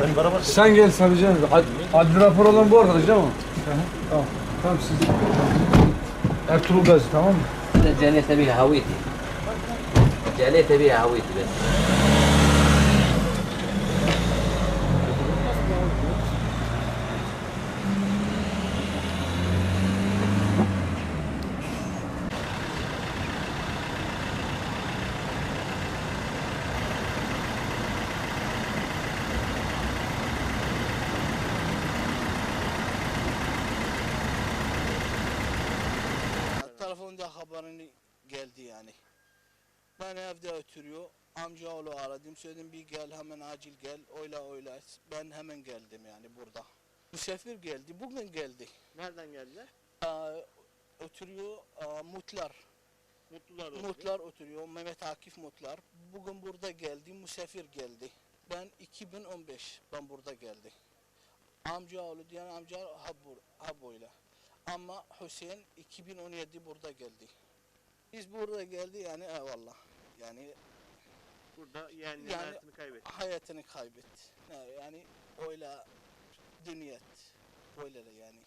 Ben beraber... Sen gel sarıcaksın. Ad, adli rapor olan bu arkadaş değil mi? Tamam. Tamam siz. Ertuğrul Gazi tamam mı? Cennete bir haviti. Cennete bir haviti ben. Haberini geldi yani. Ben evde oturuyor. Amcaoğlu aradım. Söyledim bir gel hemen acil gel. Oyla oyla. Ben hemen geldim yani burada. Misafir geldi. Bugün geldi. Nereden geldiler? Aa, oturuyor aa, Mutlar. Mutlular oldu. Mutlar oturuyor. Mehmet Akif Mutlar. Bugün burada geldi. Misafir geldi. Ben 2015 ben burada geldi. Amcaoğlu diyen amca ha, bur, ha böyle. Ama Hüseyin 2017 burada geldi. Biz burada geldi yani eyvallah. Yani Burada yeğenlerin Yani- hayatını kaybetti. hayatını kaybetti. Yani öyle dünyet. Böyle de yani.